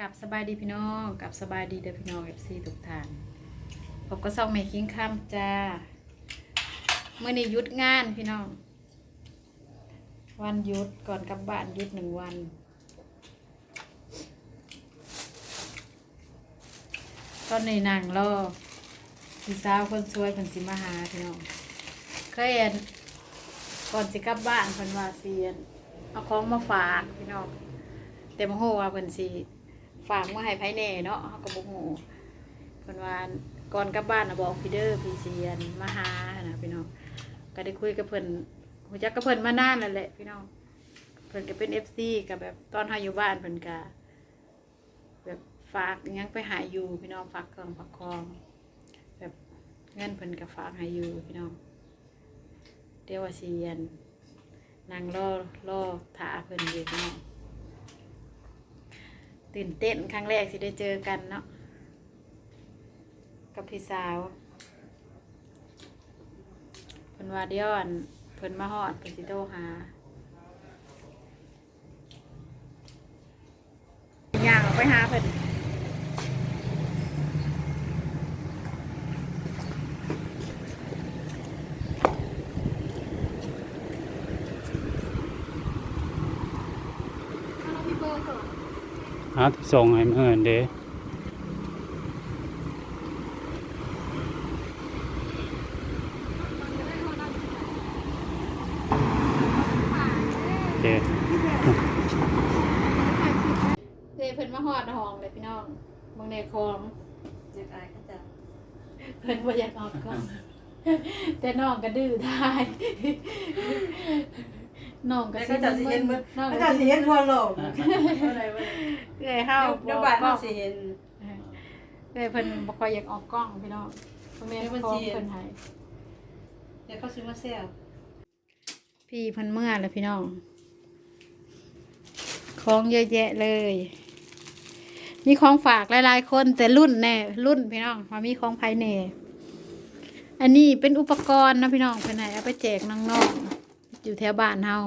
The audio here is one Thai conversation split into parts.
กับสบายดีพี่น้องกับสบายดีเด้อพี่น้องเอฟซีทุกท่านผมก็ส่องแม่คิงค่ำจ้าเมื่อนี้ยุดงานพี่น้อง วันหยุดก่อนกลับบ้านยุดหนึ่งวัน ตอนนี้นั่งรอพี่สาวคนสวยเพิ่นสิมาหาพี่น้องเคยเห็นก่อนสิกลับบ้านเพิ่นว่าสิอั่นเอาของมาฝากพี่น้องแต่บ่ฮู้ว่าเพิ่นสิ ฝากมาให้ไผแน่เนาะเฮาก็บ่ฮู้เพิ่นว่าก่อนกลับบ้านนะบอกพี่เด้อพี่เสียนมาหานะพี่น้องก็ได้คุยกับเพิ่นรู้จักกับเพิ่นมานานแล้วแหละพี่น้องเพิ่นก็เป็น FC ก็แบบตอนเฮาอยู่บ้านเพิ่นก็แบบฝากอิหยังไปหาอยู่พี่น้องฝากเครื่องฝากของแบบเงินเพิ่นก็ฝากห้อยู่พี่น้องเดี๋ยวว่าสิอันนั่งรอรอท่าเพิ่นอยู่พี่น้อง ตื่นเต้นครั้งแรกที่ได้เจอกันเนาะกับพี่สาวเพิ่นว่าเดียวอันเพิ่นมาฮอดเพิ่นสิโทรหาย่างออกไปหาเพิ่น หาที่ส่งให้เพื่อนเด้เด้เคยเพิ่นมาฮอดห้องเลยพี่น้องเบางในคลองจากอายก็จะเพิ่นบ่อยากออกกล้องแต่น้องก็ดื้อทาย น้องก็แล้วก็จะสิเห็นมึเบิ่นงๆน้องก็ก็จะสิสิเห็นทั่วโลกอะไรวะเอ้ยเฮาเดี๋ยวบ้านเฮาสิเห็น เอ้ยเพิ่นบ่ค่อยอยากออกกล้องพี่น้องเพิ่นแม่นเดี๋ยวมันของสิเห็น เพิ่นให้ เดี๋ยวเขาซื้อมาแซ่บพี่เพิ่นเมื่อแล้วพี่น้อง ของเยอะแยะเลย มีของฝากหลายๆคนแต่รุ่นแน่รุ่นพี่น้องมามีของภายในอันนี้เป็นอุปกรณ์นะพี่น้องเพิ่นให้เอาไปแจกน้องๆ อยู่แถวบ้านเฮา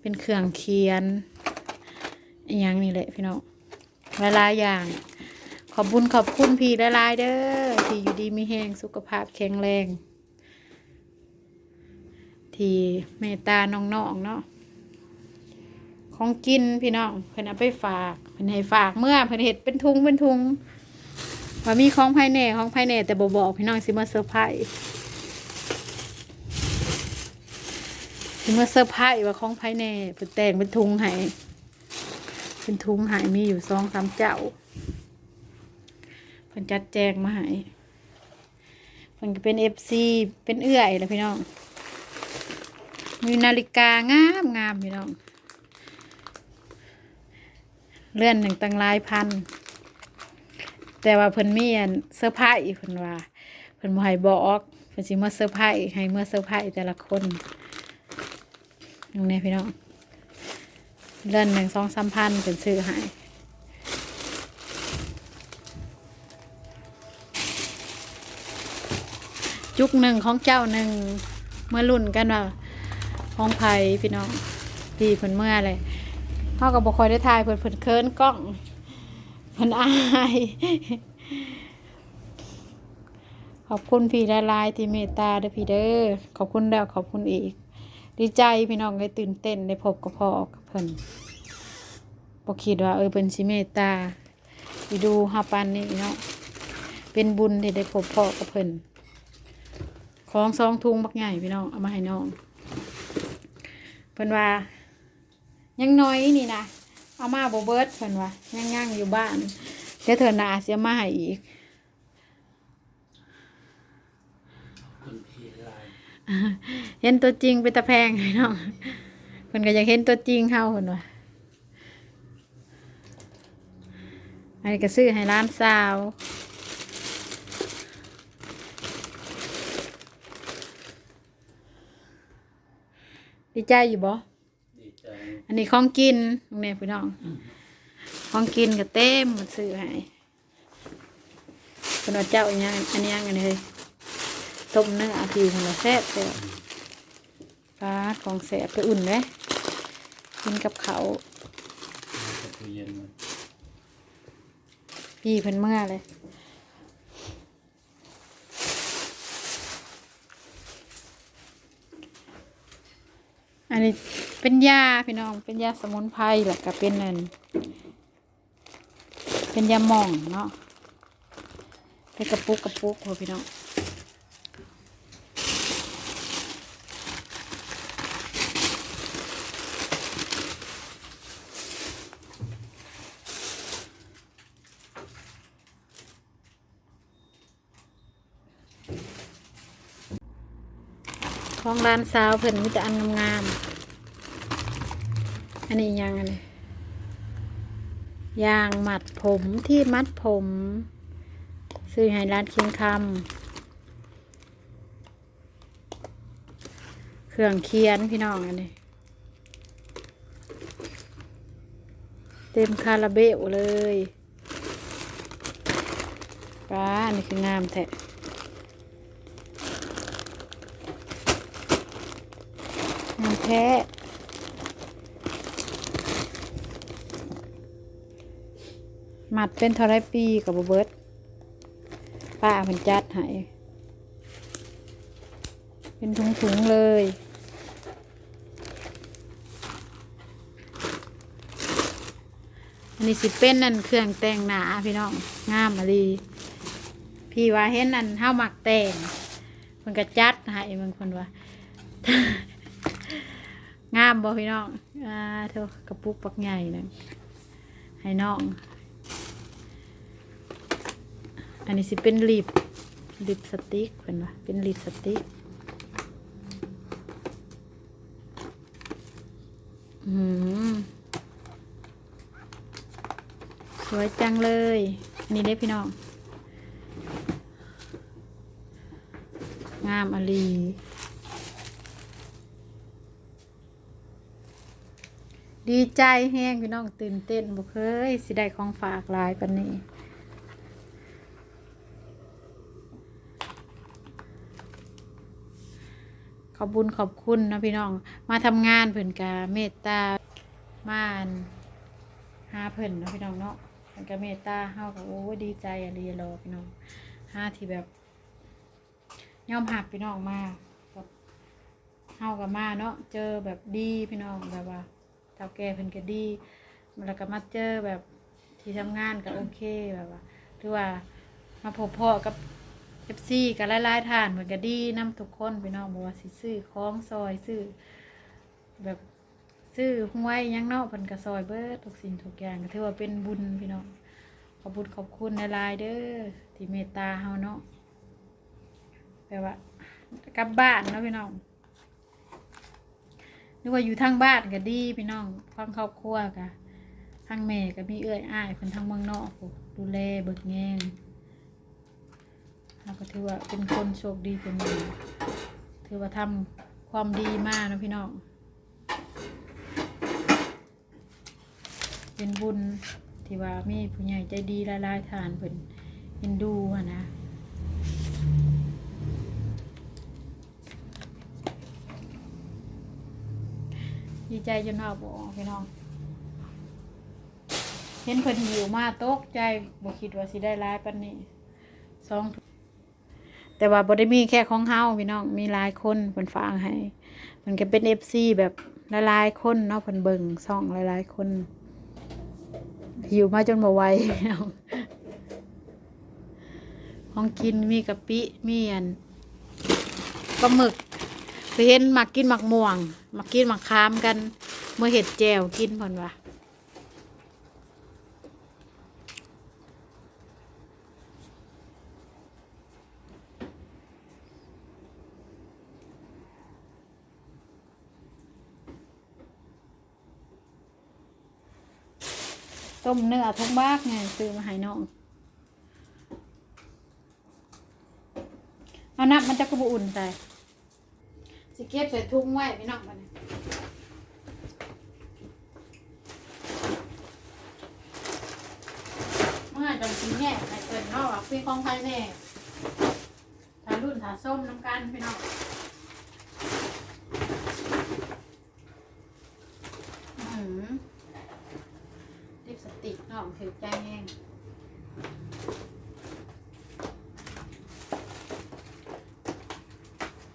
เป็นเครื่องเขียนอย่างนี้แหละพี่น้องหลายๆอย่าง ขอบคุญขอบคุณพี่หลายๆเด้อที่อยู่ดีมีแรงสุขภาพแข็งแรง ที่เมตตาน้องๆเนาะของกินพี่น้องเพิ่นเอาไปฝากเพิ่นให้ฝากเมื่อเพิ่นเห็ดเป็นทุงเป็นทุงว่ามีของภายในของภายในแต่บ่บอกพี่น้องสิมาเซอร์ไพรส์ สิมาเซอร์ไพรส์ว่าของภายในเพิ่นแต่งเป็นทุงให้เป็นทุงให้มีอยู่สองสามเจ้าเพิ่นจัดแจงมาให้เพิ่นก็เป็น FC เป็นเอื้อยแหละพี่น้อง มีนาฬิกางามงามพี่น้อง เลื่อนหนึ่งตั้งลายพัน แต่ว่าเพิ่นมีอันเสื้อผ้าอีกเพิ่นว่าเพิ่นบ่ให้บอกเพิ่นสิมาเสื้อผ้าให้เมื่อเสื้อผ้าแต่ละคน ตรงนี้พี่น้องเลื่อนหนึ่งสองสามพันเพิ่นซื้อให้จุกหนึ่งของเจ้าหนึ่งเมื่อรุ่นกันว่าห้องไผ่พี่น้องพี่เพิ่นเมื่อเลยเขาก็บอกคอยได้ทายเพิ่นเพิ่นเคินกล้องเพิ่นอายขอบคุณพี่ละลายที่เมตตาเด้อพี่เด้อขอบคุณแล้วขอบคุณอีก ดีใจพี่น้องได้ตื่นเต้นได้พบกับพ่อกับเพิ่นบอกคิดว่าเออเป็นสิเมตตาไปดูฮาปันนี่เนาะเป็นบุญที่ได้พบพ่อกับเพิ่นของซองทุงบักใหญ่พี่น้องเอามาให้น้องเพิ่นว่า ยังน้อยนี่นะเอามาบ่เบิดเพิ่นว่ายังย่างอยู่บ้านเดี๋ยวเธอนาเสียมาให้อีก เห็นตัวจริงเป็นตะแพงพี่น้องเพิ่นก็อยากเห็นตัวจริงเฮาเพิ่นว่าอันนี้ก็ซื้อให้ร้านสาวดีใจอยู่บ่ดีใจอันนี้ของกินตรงนี้พี่น้อง ของกินก็เต็มมันซื้อให้เป็นว่าเจ้าอันยังอันนี้ยังอันนี้เลย ต้มเนื้ออาทีมันละแซ่บเลยปลาของแซ่บไปอุ่นเลยกินกับเขาวตู้เย็นมันพี่เพิ่นเมื่อเลยอันนี้เป็นยาพี่น้องเป็นยาสมุนไพรแหละก็เป็นนั่นเป็นยาหม่องเนาะเป็นกระปุกกระปุกโหพี่น้อง ของร้านสาวเพิ่นมีแต่อันงามๆอันนี้ยังอันนี้ยางมัดผมที่มัดผม ซื้อให้ร้านเคียงคำเครื่องเคียนพี่น้องอันนี้ เต็มคาราเบลเลยป้าอันนี้คืองามแท้ งาม แท้หมัดเป็นเท่าไรปีกับบ่เบิร์ดป้าเพิ่นจัดให้เป็นถุงๆเลยอันนี้สิเป็นนั่นเครื่องแต่งหนาพี่น้องงามมาลีพี่ว่าเห็นนั่นห้าหมักแต่งมันก็จัดให้บางคนว่า งามบ่พี่น้องอ่าเท่ากระปุกปักใหญ่นึงให้น้อง อันนี้สิเป็นลิปลิปสติกเป็นวะเป็นลิปสติกอืมสวยจังเลยอันนี้ได้พี่น้อง งามอลี ดีใจแห้งพี่น้องตื่นเต้นบ่เคยสิได้ของฝากหลายปานนี้ขอบบุญขอบคุณนะพี่น้อง มาทำงานเพิ่นกาเมตตามานหาเพิ่นนะพี่น้องเนาะเพิ่นกาเมตตาเฮาก็โอ้ดีใจอะลีรอพี่น้องห้าที่แบบยอมหักพี่น้องมาแบบเฮากับมาเนาะเจอแบบดีพี่น้องแบบว่า เท่าแก่เพิ่นก็ดีแล้วก็มาเจอแบบที่ทำงานก็โอเคแบบว่าถือว่ามาพบพ่อกับเอฟซีกับหลายๆท่านเหมือนก็ดีนํทุกคนพี่น้องบอกว่าสิซื้อของซอยซื้อแบบซื้อห้วยยังเนาะเพิ่นก็ซอยเบิดทุกสิ่งทุกอย่างก็ถือว่าเป็นบุญพี่น้องขอบุญขอบคุณหลายๆเด้อที่เมตตาเฮาเนาะแปลว่ากลับบ้านเนาะพี่น้อง นึกว่าอยู่ทางบ้านก็ดีพี่น้องฟังครอบครัวกะทางแม่ก็มีเอื้อยอ้ายเพิ่นทางเมืองนอกดูแลเบิกแงงเราก็ถือว่าเป็นคนโชคดีคนหนึ่งถือว่าทำความดีมากนะพี่น้อง เป็นบุญที่ว่ามีผู้ใหญ่ใจดีหลายๆทานเพิ่นเอ็นดูอะนะ ดีใจจนเอาบออกพี่น้อง เห็นเพิ่นหิวมาตกใจบ่คิดว่าสิได้ร้ายปานนี้สองแต่ว่าบ่ได้มีแค่ของเฮาพี่น้องมีหลายคนเพิ่นฝากให้มันก็เป็น FC แบบหลายๆคนเนาะเพิ่นเบิ่งซ่องหลายๆคนหิวมาจนบ่ไหวพี่น้องของกินมีกะปิมีอันปลาหมึก ไปเห็นหมักกินหมักม่วงหมักกินหมักคามกัน เมื่อเห็ดแจวกินพิ่นว่าต้มเนื้อทุกบากไงซื้อมาให้น้อง เอานับมันจะกระบุอุ่นใส่ สิเก็บใส่ถุงไว้พี่น้องบันเมื่อจังสิแง่ให้เปิดนาะว่าพี่ของไผแน่ถ้ารุ่นถ้าส้มน้ำกันพี่น้องลิปสติกน้องถือใจแห้ง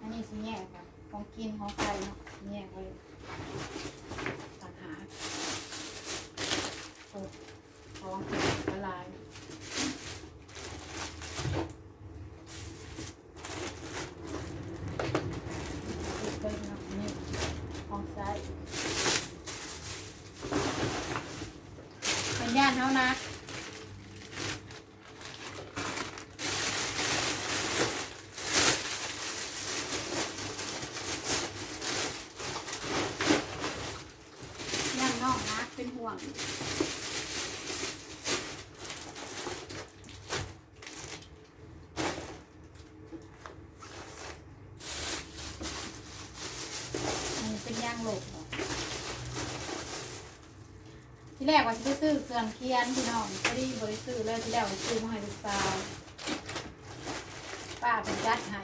อันนี้สิแยก กินของใส่เนาะแยกไว้ต่างหากโอ้องละลายติดไปเนาะนี่ของใส่เป็นญาติเขานะ ย่างนอกนะ เป็นห่วงอันเป็นย่างโลกเหรอที่แรกว่าจะไปซื้อเครื่องเคียนพี่น้องไม่ได้บริซื้อเลยที่แรกว่าซื้อมาให้ลูกสาวป้าเป็นจัดให้